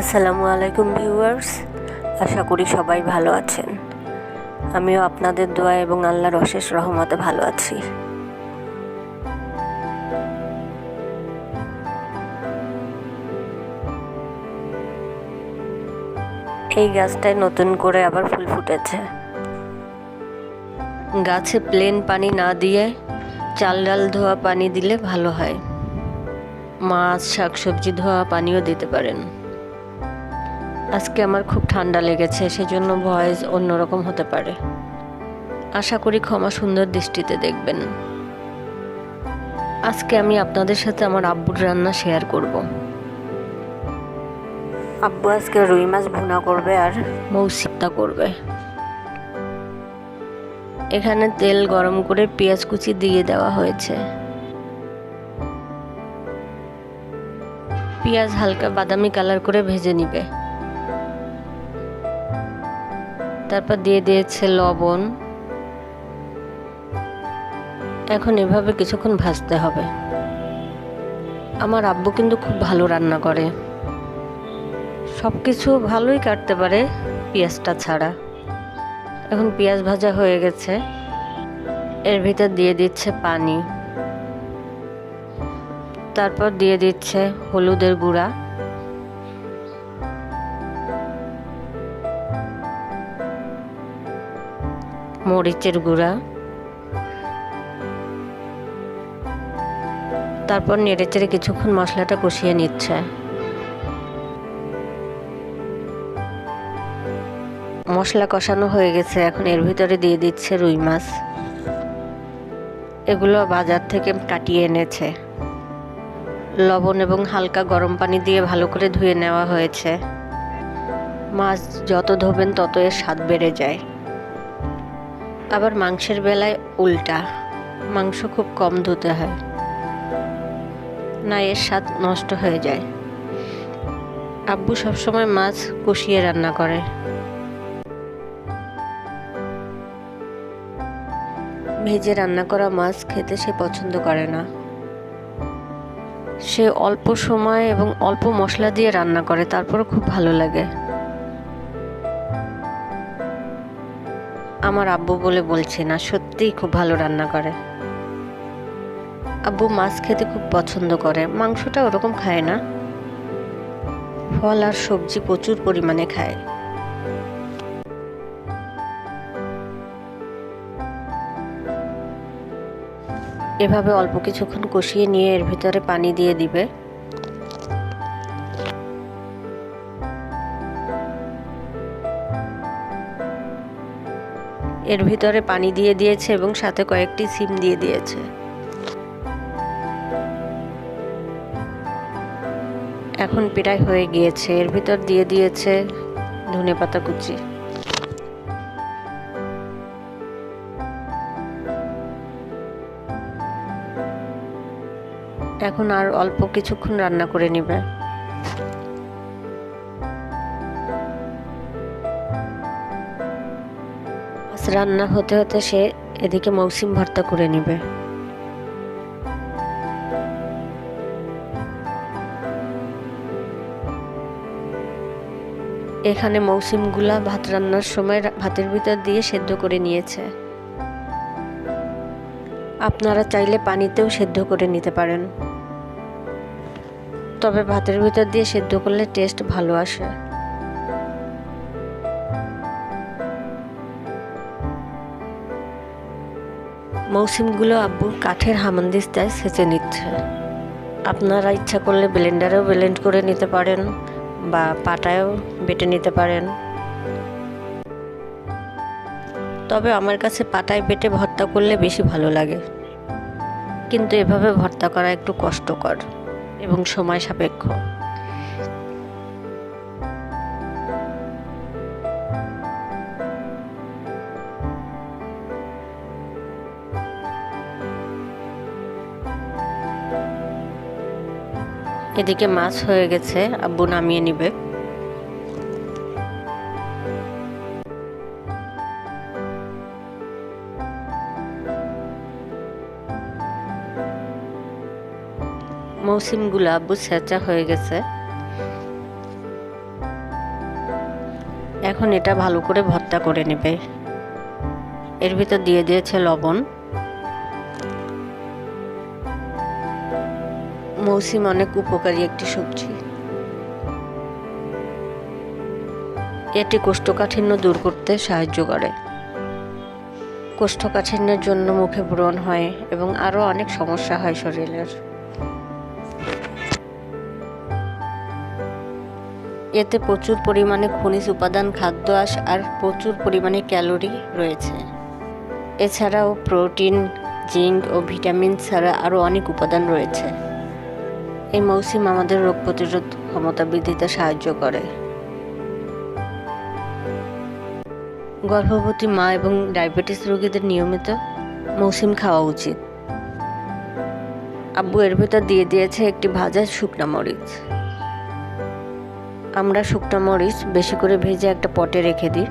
আসসালামু আলাইকুম ভিউয়ার্স, আশা করি সবাই ভালো আছেন। আমিও আপনাদের দোয়া এবং আল্লাহর অশেষ রহমতে ভালো আছি। এই গাছটায় নতুন করে আবার ফুল ফুটেছে। গাছে প্লেন পানি না দিয়ে চাল ডাল ধোয়া পানি দিলে ভালো হয়। মাছ, শাকসবজি ধোয়া পানিও দিতে পারেন। আজকে আমার খুব ঠান্ডা লেগেছে সেজন্য ভয়েস অন্যরকম হতে পারে। আশা করি ক্ষমা সুন্দর দৃষ্টিতে দেখবেন। আজকে আমি আপনাদের সাথে আমার আব্বুর রান্না শেয়ার করব। আব্বু আজকে রুই মাছ ভুনা করবে আর মৌসিকতা করবে। এখানে তেল গরম করে পেঁয়াজ কুচি দিয়ে দেওয়া হয়েছে। পেঁয়াজ হালকা বাদামি কালার করে ভেজে নিবে। তারপর দিয়ে দিয়েছে লবণ। এখন এভাবে কিছুক্ষণ ভাজতে হবে। আমার আব্বু কিন্তু খুব ভালো রান্না করে। সব কিছু ভালোই কাটতে পারে পেঁয়াজটা ছাড়া। এখন পেঁয়াজ ভাজা হয়ে গেছে। এর ভিতর দিয়ে দিচ্ছে পানি। তারপর দিয়ে দিচ্ছে হলুদের গুঁড়া। মরিচের গুঁড়া, তারপর নেড়েচেড়ে কিছুক্ষণ মশলাটা কষিয়ে নিচ্ছে। মশলা কষানো হয়ে গেছে, এখন এর ভিতরে দিয়ে দিচ্ছে রুই মাছ। এগুলো বাজার থেকে কাটিয়ে এনেছে। লবণ এবং হালকা গরম পানি দিয়ে ভালো করে ধুয়ে নেওয়া হয়েছে। মাছ যত ধোবেন তত এর স্বাদ বেড়ে যায়। আবার মাংসের বেলায় উল্টা। মাংস খুব কম ধুতে হয়। না, এর স্বাদ নষ্ট হয়ে যায়। আব্বু সবসময় মাছ কষিয়ে রান্না করে। ভেজে রান্না করা মাছ খেতে সে পছন্দ করে না। সে অল্প সময় এবং অল্প মশলা দিয়ে রান্না করে তারপরে খুব ভালো লাগে। আমার আব্বু বলে বলছে না, সত্যিই খুব ভালো রান্না করে। আব্বু মাছ খেতে খুব পছন্দ করে, মাংসটা ওরকম খায় না। ফল আর সবজি প্রচুর পরিমাণে খায়। এভাবে অল্প কিছুক্ষণ কষিয়ে নিয়ে এর ভিতরে পানি দিয়ে দিবে। এর ভিতরে পানি দিয়ে দিয়েছে এবং সাথে কয়েকটি সিম দিয়ে দিয়েছে। এখন প্রায় হয়ে গিয়েছে। এর ভিতর দিয়ে দিয়েছে ধনে পাতা কুচি। এখন আর অল্প কিছুক্ষণ রান্না করে নিবে। রান্না হতে হতে সে এদিকে মৌসুম ভর্তা করে নেবে। এখানে মৌসুমগুলা ভাত রান্নার সময় ভাতের ভিতর দিয়ে সেদ্ধ করে নিয়েছে। আপনারা চাইলে পানিতেও সেদ্ধ করে নিতে পারেন। তবে ভাতের ভিতর দিয়ে সেদ্ধ করলে টেস্ট ভালো আসে। মৌসুমগুলো আব্বু কাঠের হামানদিস্তায় সেচে নিচ্ছে। আপনারা ইচ্ছা করলে ব্লেন্ডারেও ব্লেন্ড করে নিতে পারেন বা পাটায়ও বেটে নিতে পারেন। তবে আমার কাছে পাটায় বেটে ভর্তা করলে বেশি ভালো লাগে। কিন্তু এভাবে ভর্তা করা একটু কষ্টকর এবং সময় সাপেক্ষ। এদিকে মাছ হয়ে গেছে, আব্বু নামিয়ে নিবে। মৌসুমগুলো আব্বু ছেঁচা হয়ে গেছে। এখন এটা ভালো করে ভর্তা করে নেবে। এর ভিতর দিয়ে দিয়েছে লবণ। মৌসিম অনেক উপকারী একটি সবজি। এটি কোষ্ঠকাঠিন্য দূর করতে সাহায্য করে। কোষ্ঠকাঠিন্যের জন্য মুখে ব্রণ হয় এবং আরও অনেক সমস্যা হয় শরীরের। এতে প্রচুর পরিমাণে খনিজ উপাদান, খাদ্য আস আর প্রচুর পরিমাণে ক্যালোরি রয়েছে। এছাড়াও প্রোটিন, জিঙ্ক ও ভিটামিন ছাড়া আরও অনেক উপাদান রয়েছে। এই মৌসুম আমাদের রোগ প্রতিরোধ ক্ষমতা বৃদ্ধিতে সাহায্য করে। গর্ভবতী মা এবং ডায়াবেটিস রোগীদের নিয়মিত মৌসুম খাওয়া উচিত। আব্বু এর ভেতর দিয়ে দিয়েছে একটি ভাজা শুকনা মরিচ। আমরা শুকনা মরিচ বেশি করে ভেজে একটা পটে রেখে দিই।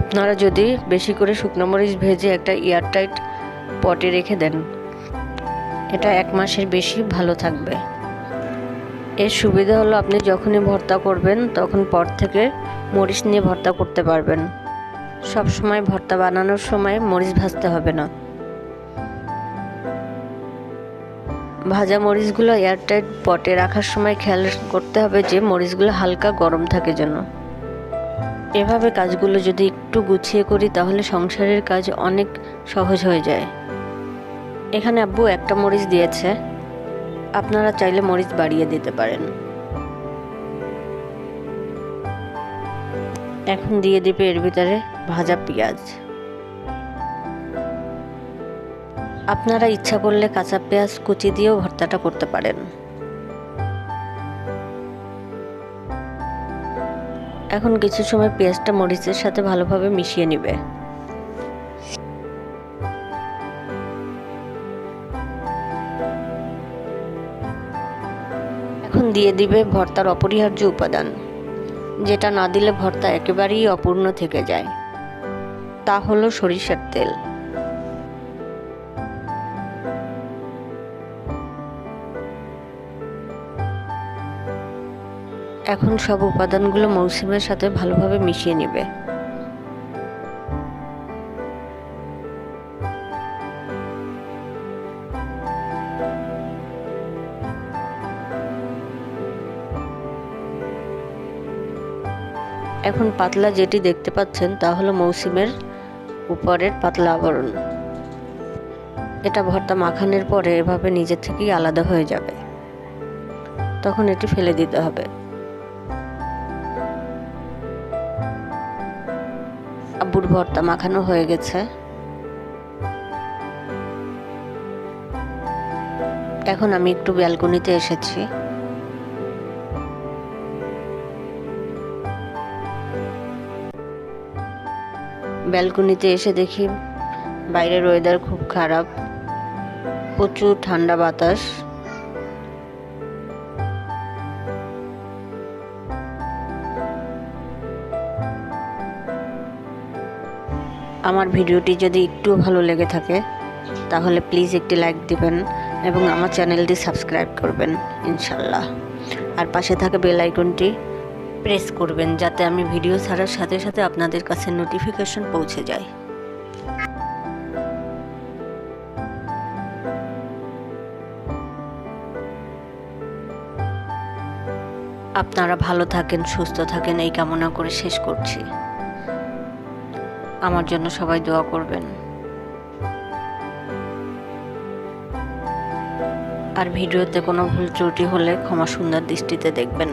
আপনারা যদি বেশি করে শুকনো মরিচ ভেজে একটা এয়ারটাইট পটে রেখে দেন এটা এক মাসের বেশি ভালো থাকবে। এর সুবিধা হলো আপনি যখনই ভর্তা করবেন, তখন পর থেকে মরিচ নিয়ে ভর্তা করতে পারবেন। সব সময় ভর্তা বানানোর সময় মরিচ ভাজতে হবে না। ভাজা মরিচগুলো এয়ারটাইট পটে রাখার সময় খেয়াল করতে হবে যে মরিচগুলো হালকা গরম থাকে যেন। এভাবে কাজগুলো যদি একটু গুছিয়ে করি, তাহলে সংসারের কাজ অনেক সহজ হয়ে যায়। এখানে আব্বু একটা মরিচ দিয়েছে। আপনারা চাইলে মরিচ বাড়িয়ে দিতে পারেন। এখন দিয়ে দিবে এর ভিতরে ভাজা পেঁয়াজ। আপনারা ইচ্ছা করলে কাঁচা পেঁয়াজ কুচি দিয়েও ভর্তাটা করতে পারেন। এখন কিছু সময় পেঁয়াজটা মরিচের সাথে ভালোভাবে মিশিয়ে নিবে। দিয়ে দিবে ভর্তার অপরিহার্য উপাদান। যেটা না দিলে ভর্তা একেবারেই অপূর্ণ থেকে যায়। তা হলো সরিষার তেল। এখন সব উপাদানগুলো মৌসুমের সাথে ভালোভাবে মিশিয়ে নেবে। এখন পাতলা যেটি দেখতে পাচ্ছেন, তা হলো মৌসুমের উপরের পাতলা আবরণ। এটা ভর্তা মাখানোর পরে এভাবে নিজে থেকেই আলাদা হয়ে যাবে। তখন এটি ফেলে দিতে হবে। আব্বুর ভর্তা মাখানো হয়ে গেছে। এখন আমি একটু ব্যালকনিতে এসেছি। ব্যালকনিতে এসে দেখি বাইরের ওয়েদার খুব খারাপ। প্রচুর ঠান্ডা বাতাস। আমার ভিডিওটি যদি একটু ভালো লেগে থাকে, তাহলে প্লিজ একটি লাইক দিবেন এবং আমার চ্যানেলটি সাবস্ক্রাইব করবেন, ইনশাল্লাহ। আর পাশে থাকা বেল আইকনটি প্রেস করবেন যাতে আমি ভিডিও ছাড়ার সাথে সাথে আপনাদের কাছে নোটিফিকেশন পৌঁছে যায়। আপনারা ভালো থাকেন, সুস্থ থাকেন, এই কামনা করে শেষ করছি। আমার জন্য সবাই দোয়া করবেন। আর ভিডিওতে কোনো ভুল ত্রুটি হলে ক্ষমা সুন্দর দৃষ্টিতে দেখবেন।